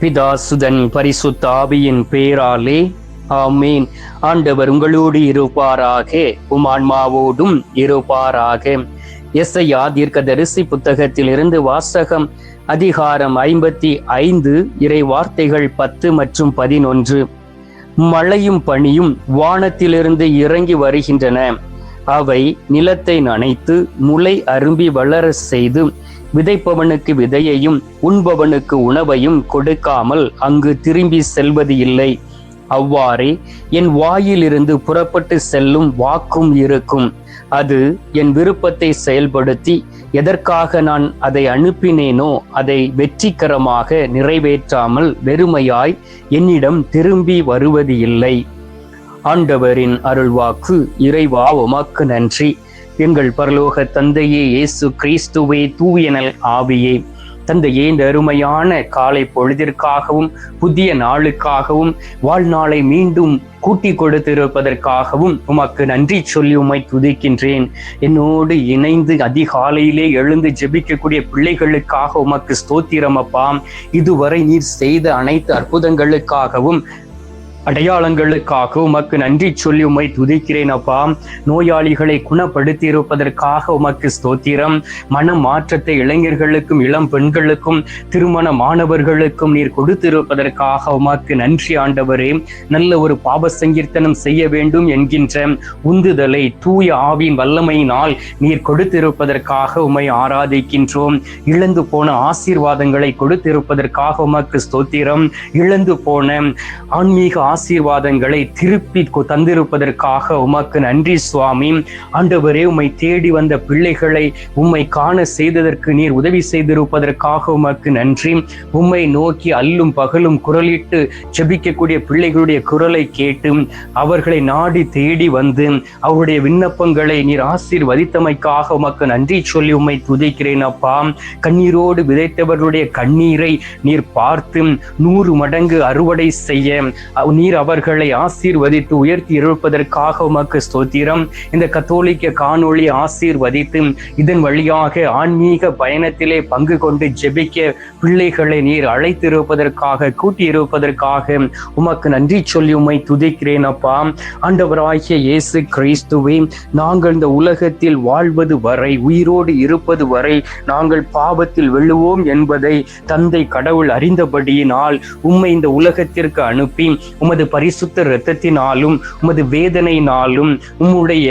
பிதாசுதன் பரிசுத்த ஆவியின் பேராலே ஆமீன். ஆண்டவர் உங்களோடு இருப்பாராக உமான்மாவோடும் இருப்பாராக. எஸ்ஐயா தீர்க்கதரிசி புத்தகத்திலிருந்து வாசகம் அதிகாரம் ஐம்பத்தி ஐந்து இறை வார்த்தைகள் பத்து மற்றும் பதினொன்று. மழையும் பனியும் வானத்திலிருந்து இறங்கி வருகின்றன. அவை நிலத்தை நனைத்து முளை அரும்பி வளர செய்து விதைப்பவனுக்கு விதையையும் உண்பவனுக்கு உணவையும் கொடுக்காமல் அங்கு திரும்பி செல்வது இல்லை. அவ்வாறே என் வாயிலிருந்து புறப்பட்டு செல்லும் வாக்கும் இருக்கும். அது என் விருப்பத்தை செயல்படுத்தி எதற்காக நான் அதை அனுப்பினேனோ அதை வெற்றிகரமாக நிறைவேற்றாமல் வெறுமையாய் என்னிடம் திரும்பி வருவது இல்லை. ஆண்டவரின் அருள்வாக்கு இறைவா உமக்கு நன்றி. எங்கள் பரலோக தந்தையே இயேசு கிறிஸ்துவே தூயனல் ஆவியே. தந்தையே இந்த அருமையான காலை பொழுதிற்காகவும் புதிய நாளுக்காகவும் வாழ்நாளை மீண்டும் கூட்டி கொடுத்திருப்பதற்காகவும் உமக்கு நன்றி சொல்லி உம்மை துதிக்கின்றேன். என்னோடு இணைந்து அதிகாலையிலே எழுந்து ஜெபிக்கக்கூடிய பிள்ளைகளுக்காக உமக்கு ஸ்தோத்திரம் அப்பா. இதுவரை நீர் செய்த அனைத்து அற்புதங்களுக்காகவும் அடையாளங்களுக்காக உமக்கு நன்றி சொல்லி உம்மை துதிக்கிறேன் அப்பா. நோயாளிகளை குணப்படுத்தி இருப்பதற்காக உமக்கு ஸ்தோத்திரம். மன மாற்றத்தை இளைஞர்களுக்கும் இளம் பெண்களுக்கும் திருமண மாணவர்களுக்கும் நீர் கொடுத்திருப்பதற்காக உமக்கு நன்றி ஆண்டவரே. நல்ல ஒரு பாப சங்கீர்த்தனம் செய்ய வேண்டும் என்கின்ற உந்துதலை தூய ஆவின் வல்லமையினால் நீர் கொடுத்திருப்பதற்காக உம்மை ஆராதிக்கின்றோம். இழந்து போன ஆசீர்வாதங்களை கொடுத்திருப்பதற்காக உமக்கு ஸ்தோத்திரம். இழந்து போன ஆன்மீக ஆசீர்வாதங்களை திருப்பி தந்திருப்பதற்காக உமக்கு நன்றி சுவாமி. ஆண்டவரே உம்மை தேடி வந்த பிள்ளைகளை உம்மை காண செய்ததற்கு நீர் உதவி செய்திருப்பதற்காக உமக்கு நன்றி. உம்மை நோக்கி அல்லும் பகலும் குரலிட்டு ஜெபிக்கக்கூடிய பிள்ளைகளுடைய குரலை கேட்டு அவர்களை நாடி தேடி வந்து அவருடைய விண்ணப்பங்களை நீர் ஆசீர்வதித்தமைக்காக உமக்கு நன்றி சொல்லி உம்மை துதிக்கிறேன் அப்பா. கண்ணீரோடு விதைத்தவர்களுடைய கண்ணீரை நீர் பார்த்து நூறு மடங்கு அறுவடை செய்ய நீர் அவர்களை ஆசீர்வதித்து உயர்த்தி இருப்பதற்காக உமக்கு ஸ்தோத்திரம். இந்த கத்தோலிக்க காணொளி ஆசீர்வதித்து இதன் வழியாக ஆன்மீக பயணத்திலே பங்கு கொண்டு ஜெபிக்க பிள்ளைகளை நீர் அழைத்திருப்பதற்காக கூட்டியிருப்பதற்காக உமக்கு நன்றி சொல்லி உமை துதிக்கிறேன் அப்பா. ஆண்டவராகிய இயேசு கிறிஸ்துவே நாங்கள் இந்த உலகத்தில் வாழ்வது வரை உயிரோடு இருப்பது வரை நாங்கள் பாவத்தில் வெல்லுவோம் என்பதை தந்தை கடவுள் அறிந்தபடியினால் உம்மை இந்த உலகத்திற்கு அனுப்பி உமது பரிசுத்த இரத்தத்தினாலும் உமது வேதனையினாலும் உம்முடைய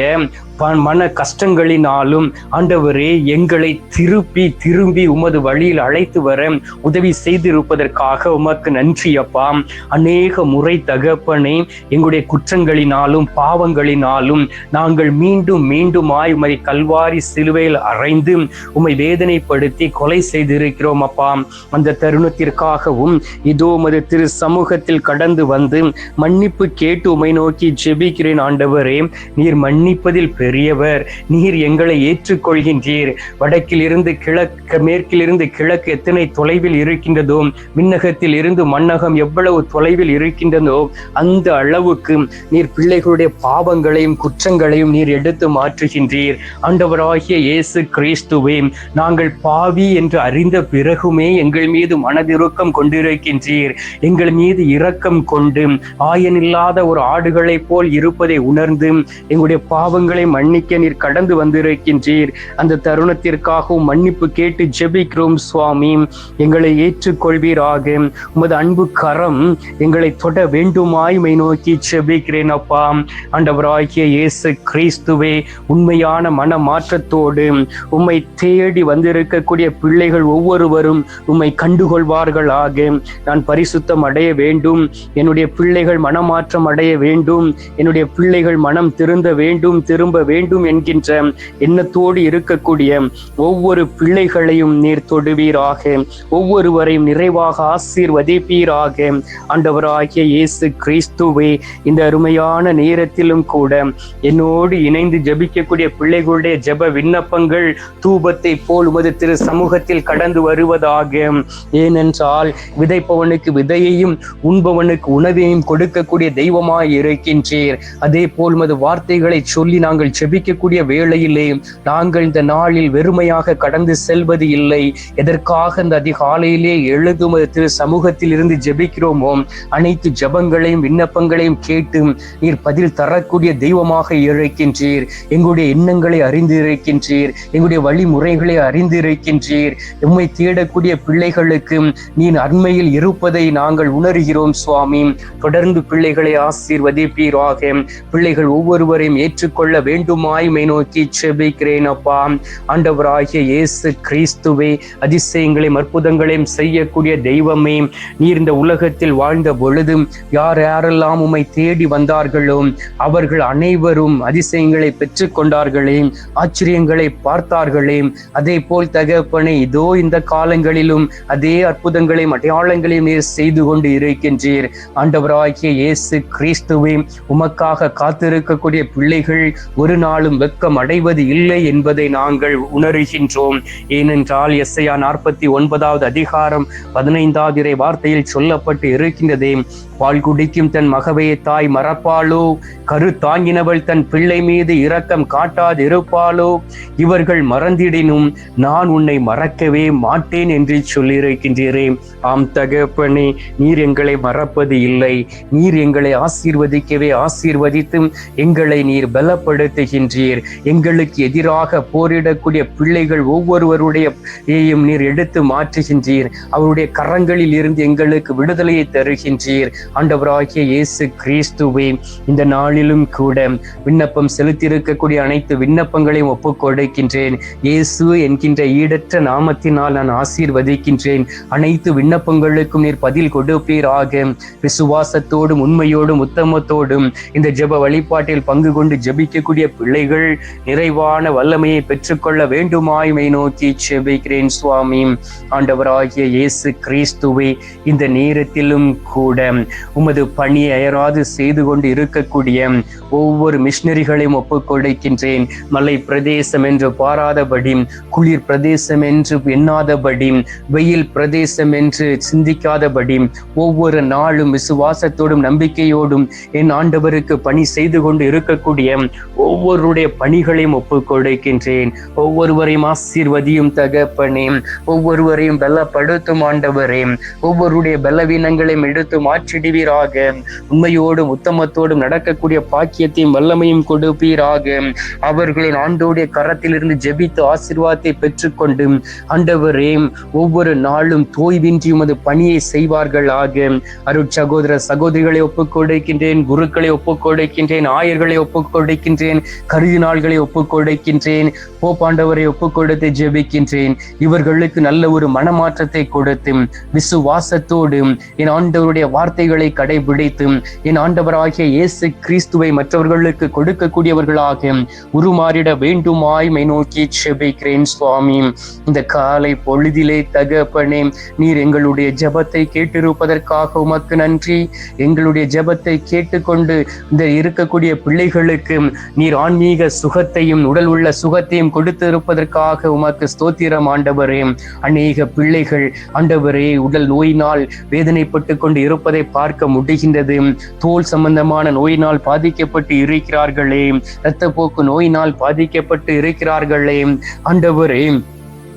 மன கஷ்டங்களினாலும் ஆண்டவரே எங்களை திருப்பி திரும்பி உமது வழியில் அழைத்து வர உதவி செய்திருப்பதற்காக உமக்கு நன்றி அப்பா. அநேக முறை தகப்பனே எங்களுடைய குற்றங்களினாலும் பாவங்களினாலும் நாங்கள் மீண்டும் மீண்டுமாய் உமை கல்வாரி சிலுவையில் அறைந்து உம்மை வேதனைப்படுத்தி கொலை செய்திருக்கிறோம் அப்பா. அந்த தருணத்திற்காகவும் இதோ உமது திரு சமூகத்தில் கடந்து வந்து மன்னிப்பு கேட்டு உமை நோக்கி ஜெபிக்கிறேன் ஆண்டவரே. நீர் மன்னிப்பதில் பெரியவர் நீர் எங்களை ஏற்றுக்கொள்கின்றீர். வடக்கிலிருந்து கிழக்கு மேற்கிலிருந்து கிழக்கு எத்தனை தொலைவில் இருக்கின்றதோ விண்ணகத்தில் இருந்து மன்னகம் எவ்வளவு தொலைவில் இருக்கின்றதோ அந்த அளவுக்கு நீர் பிள்ளைகளுடைய பாவங்களையும் குற்றங்களையும் நீர் எடுத்து மாற்றுகின்றீர். ஆண்டவராகிய இயேசு கிறிஸ்துவே நாங்கள் பாவி என்று அறிந்த பிறகுமே எங்கள் மீது மனதிருக்கம் கொண்டிருக்கின்றீர். எங்கள் மீது இரக்கம் கொண்டு ஆயனில்லாத ஒரு ஆடுகளைப் போல் இருப்பதை உணர்ந்து எங்களுடைய பாவங்களை மன்னிக்க நீர் கடந்து வந்திருக்கின்றீர். அந்த தருணத்திற்காகவும் மன்னிப்பு கேட்டு ஜெபிக்கிறோம் சுவாமி. எங்களை ஏற்றுக்கொள்வீராக. உமது அன்பு கரம் எங்களை தொட வேண்டுமாய் மை நோக்கி ஜெபிக்கிறேன் அப்பா. ஆண்டவராகிய இயேசு கிறிஸ்துவே உண்மையான மன மாற்றத்தோடு உம்மை தேடி வந்திருக்கக்கூடிய பிள்ளைகள் ஒவ்வொருவரும் உம்மை கண்டுகொள்வார்களாக. நான் பரிசுத்தம் அடைய வேண்டும். என்னுடைய பிள்ளைகள் மனமாற்றம் அடைய வேண்டும். என்னுடைய பிள்ளைகள் மனம் திருந்த வேண்டும். திரும்ப வேண்டும் என்கின்ற எண்ணத்தோடு இருக்கக்கூடிய ஒவ்வொரு பிள்ளைகளையும் நீர் தொடுவீராக. ஒவ்வொருவரையும் நிறைவாக ஆசீர்வதிப்பீராக. ஆண்டவராகிய இயேசு கிறிஸ்துவே இந்த அருமையான நேரத்திலும் கூட என்னோடு இணைந்து ஜபிக்கக்கூடிய பிள்ளைகளுடைய ஜப விண்ணப்பங்கள் தூபத்தை போல் உமது திரு சமூகத்தில் கடந்து வருவதாக. ஏனென்றால் விதைப்பவனுக்கு விதையையும் உண்பவனுக்கு உணவையும் கொடுக்கக்கூடிய தெய்வமாய் இருக்கின்றீர். அதே போல் உமது வார்த்தைகளை சொல்லி நாங்கள் நாங்கள் செபிக்கக்கூடிய வேளையிலே நாங்கள் இந்த நாளில் வெறுமையாக கடந்து செல்வது இல்லை. எதற்காக இந்த அதிகாலையிலே எழுதும் திரு சமூகத்தில் இருந்து ஜெபிக்கிறோமோ அனைத்து ஜபங்களையும் விண்ணப்பங்களையும் கேட்டு நீர் பதில் தரக்கூடிய தெய்வமாக இருக்கின்றீர். எங்களுடைய எண்ணங்களை அறிந்து இருக்கின்றீர். எங்களுடைய வழிமுறைகளை அறிந்து இருக்கின்றீர். உம்மை தேடக்கூடிய பிள்ளைகளுக்கு நீர் அண்மையில் இருப்பதை நாங்கள் உணர்கிறோம் சுவாமி. தொடர்ந்து பிள்ளைகளை ஆசீர்வதிப்பீராக. பிள்ளைகள் ஒவ்வொருவரையும் ஏற்றுக்கொள்ள வேண்டும் வேண்டுமாய் மை நோக்கி செபிக்கிறேன் அப்பா. ஆண்டவராகிய இயேசு கிறிஸ்துவே அதிசயங்களையும் அற்புதங்களையும் செய்யக்கூடிய தெய்வமே நீர் இந்த உலகத்தில் வாழ்ந்த பொழுது யார் யாரெல்லாம் உம்மை தேடி வந்தார்களோ அவர்கள் அனைவரும் அதிசயங்களை பெற்றுக் கொண்டார்களே ஆச்சரியங்களை பார்த்தார்களே. அதே போல் தகப்பனை இதோ இந்த காலங்களிலும் அதே அற்புதங்களையும் அடையாளங்களையும் நீர் செய்து கொண்டு இருக்கின்றீர். ஆண்டவராகிய இயேசு கிறிஸ்துவே உமக்காக காத்திருக்கக்கூடிய பிள்ளைகள் ஒரு ஒரு நாளும் வெக்கம் அடைவது இல்லை என்பதை நாங்கள் உணர்கின்றோம். ஏனென்றால் எஸ்ஐயா நாற்பத்தி ஒன்பதாவது அதிகாரம் பதினைந்தாவது இறை வார்த்தையில் சொல்லப்பட்டு இருக்கின்றதே பால் குடிக்கும் தன் மகவையை தாய் மறப்பாளோ கரு தாங்கினவள் தன் பிள்ளை மீது இரக்கம் காட்டாது இருப்பாளோ இவர்கள் மறந்திடினும் நான் உன்னை மறக்கவே மாட்டேன் என்று சொல்லியிருக்கின்றீரே. ஆம் தகப்பனே நீர் எங்களை மறப்பது இல்லை. நீர் எங்களை ஆசீர்வதிக்கவே ஆசீர்வதித்தும் எங்களை நீர் பலப்படுத்த நடத்துகின்றீர். எங்களுக்கு எதிராக போரிடக்கூடிய பிள்ளைகள் ஒவ்வொருவருடைய நீர் எடுத்து மாற்றுகின்றீர். அவருடைய கரங்களில் இருந்து எங்களுக்கு விடுதலையை தருகின்றீர். ஆண்டவராகிய இயேசு கிறிஸ்துவே இந்த நாளிலும் கூட விண்ணப்பம் செலுத்தியிருக்கக்கூடிய அனைத்து விண்ணப்பங்களையும் ஒப்புக் கொடுக்கின்றேன். இயேசு என்கின்ற ஈடற்ற நாமத்தினால் நான் ஆசீர்வதிக்கின்றேன். அனைத்து விண்ணப்பங்களுக்கும் நீர் பதில் கொடுப்பீராக. விசுவாசத்தோடும் உண்மையோடும் உத்தமத்தோடும் இந்த ஜெப வழிபாட்டில் பங்கு கொண்டு ஜெபிக்கக்கூடிய பிள்ளைகள் நிறைவான வல்லமையை பெற்றுக்கொள்ள வேண்டுமாய்மை நோக்கி செபிக்கிறேன் சுவாமி. ஆண்டவராகிய இயேசு கிறிஸ்துவை இந்த நேரத்திலும் கூட உமது பணியை அயராது செய்து கொண்டு இருக்கக்கூடிய ஒவ்வொரு மிஷினரிகளையும் ஒப்புக்கொடுக்கின்றேன் மலை பிரதேசம் என்று பாராதபடி குளிர் பிரதேசம் என்று எண்ணாதபடி வெயில் பிரதேசம் என்று சிந்திக்காதபடி ஒவ்வொரு நாளும் விசுவாசத்தோடும் நம்பிக்கையோடும் என் ஆண்டவருக்கு பணி செய்து கொண்டு இருக்கக்கூடிய ஒவ்வொருடைய பணிகளையும் ஒப்புக்கொடுக்கின்றேன் ஒவ்வொருவரையும் ஆசீர்வதியும் தகப்பனே. ஒவ்வொருவரையும் பலப்படுத்தும் ஆண்டவரே. ஒவ்வொருடைய பலவீனங்களையும் எடுத்து மாற்றிடுவீராக. உண்மையோடும் உத்தமத்தோடும் நடக்கக்கூடிய பாக்கியத்தையும் வல்லமையும் கொடுப்பீராக. அவர்களின் ஆண்டோடைய கரத்திலிருந்து ஜெபித்து ஆசீர்வாதத்தை பெற்றுக்கொண்டு ஆண்டவரே ஒவ்வொரு நாளும் தோய்வின்றி உமது பணியை செய்வார்களாக. அருட் சகோதர சகோதரிகளை ஒப்புக் கொடுக்கின்றேன் குருக்களை ஒப்புக் கொடுக்கின்றேன் ஆயர்களை ஒப்புக் கருதி நாள்களை ஒப்புக்கொடுக்கின்றேன். போப்பாண்டவரை ஒப்புக்கொடுத்து ஜெபிக்கின்றேன். இவர்களுக்கு நல்ல ஒரு மனமாற்றத்தை கொடுத்து விசுவாசத்தோடு என் ஆண்டவருடைய வார்த்தைகளை கடைபிடித்து என் ஆண்டவராகிய இயேசு கிறிஸ்துவை மற்றவர்களுக்கு கொடுக்கக்கூடியவர்களாக உருமாறிட வேண்டுமாய் மை நோக்கி செபிக்கிறேன் சுவாமி. இந்த காலை பொழுதிலே தகப்பனே நீர் எங்களுடைய ஜபத்தை கேட்டிருப்பதற்காக உமக்கு நன்றி. எங்களுடைய ஜபத்தை கேட்டுக்கொண்டு இந்த இருக்கக்கூடிய பிள்ளைகளுக்கு நீர் ஆன்மீக சுகத்தையும் உடல் உள்ள சுகத்தையும் கொடுத்து இருப்பதற்காக உமக்கு ஸ்தோத்திரம் ஆண்டவரே. அநேக பிள்ளைகள் ஆண்டவரே உடல் நோயினால் வேதனைப்பட்டு கொண்டு இருப்பதை பார்க்க முடிகின்றது. தோல் சம்பந்தமான நோயினால் பாதிக்கப்பட்டு இருக்கிறார்களே. இரத்தப்போக்கு நோயினால் பாதிக்கப்பட்டு இருக்கிறார்களே. ஆண்டவரே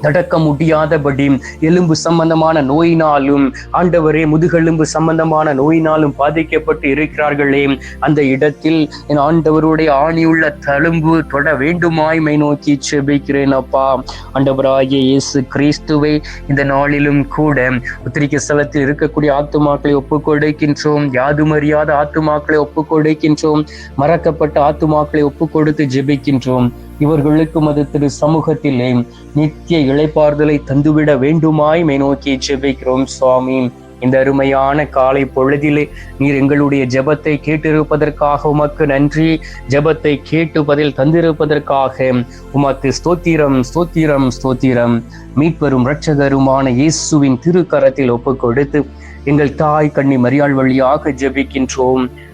நடக்க முடியாதபடி எலும்பு சம்பந்தமான நோயினாலும் ஆண்டவரே முதுகெலும்பு சம்பந்தமான நோயினாலும் பாதிக்கப்பட்டு இருக்கிறார்களே. அந்த இடத்தில் என் ஆண்டவருடைய ஆணியுள்ள தழும்பு தொட வேண்டுமாய்மை நோக்கி செபிக்கிறேன் அப்பா. ஆண்டவராகிய இயேசு கிறிஸ்துவை இந்த நாளிலும் கூட உத்திரிக்க ஸ்தலத்தில் இருக்கக்கூடிய ஆத்துமாக்களை ஒப்புக்கொடுக்கின்றோம். யாதுமறியாத ஆத்துமாக்களை ஒப்புக்கொடுக்கின்றோம். மறக்கப்பட்ட ஆத்துமாக்களை ஒப்புக்கொடுத்து ஜெபிக்கின்றோம். இவர்களுக்கும் அது திரு சமூகத்திலே நித்திய இழைப்பார்தலை தந்துவிட வேண்டுமாய் மேநோக்கி ஜெபிக்கிறோம் சுவாமி. இந்த அருமையான காலை பொழுதிலே நீர் எங்களுடைய ஜெபத்தை கேட்டிருப்பதற்காக உமக்கு நன்றி. ஜெபத்தை கேட்டு பதில் தந்திருப்பதற்காக உமக்கு ஸ்தோத்திரம் ஸ்தோத்திரம் ஸ்தோத்திரம். மீட்பெரும் இரட்சகருமான இயேசுவின் திருக்கரத்தில் ஒப்புக் கொடுத்து எங்கள் தாய் கண்ணி மரியாள் வழியாக ஜெபிக்கின்றோம்.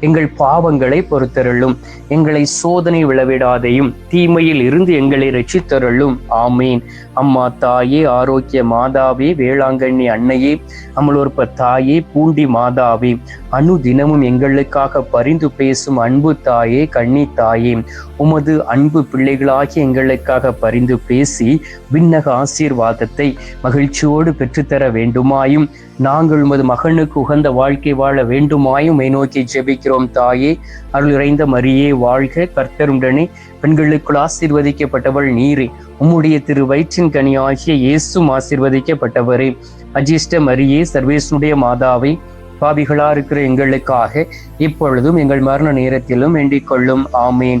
எங்கள் பாவங்களை பொறுத்தருளும். எங்களை சோதனை விளவிடாதையும் தீமையில் இருந்து எங்களை ரட்சித்தருளும் ஆமீன். அம்மா தாயே ஆரோக்கிய மாதாவே வேளாங்கண்ணி அன்னையே அமலோற்ப தாயே பூண்டி மாதாவே அணு தினமும் எங்களுக்காக பரிந்து பேசும் அன்பு தாயே கண்ணி தாயே உமது அன்பு பிள்ளைகளாகி எங்களுக்காக பரிந்து பேசி விண்ணக ஆசீர்வாதத்தை மகிழ்ச்சியோடு பெற்றுத்தர வேண்டுமாயும் நாங்கள் உமது மகனுக்கு உகந்த வாழ்க்கை வாழ வேண்டுமாயும் மை நோக்கி ஜெபிக்கிறோம் தாயே. அருள் இறைந்த மரியே வாழ்க. கர்த்தருடனே பெண்களுக்குள் ஆசீர்வதிக்கப்பட்டவள் நீரே. உம்முடைய திரு வயிற்றின் கனி ஆகிய இயேசும் ஆசீர்வதிக்கப்பட்டவரே. அஜிஷ்ட மரியே சர்வேசனுடைய மாதாவை பாவிகளா இருக்கிற எங்களுக்காக இப்பொழுதும் எங்கள் மரண நேரத்திலும் வேண்டிக் கொள்ளும். ஆமேன்.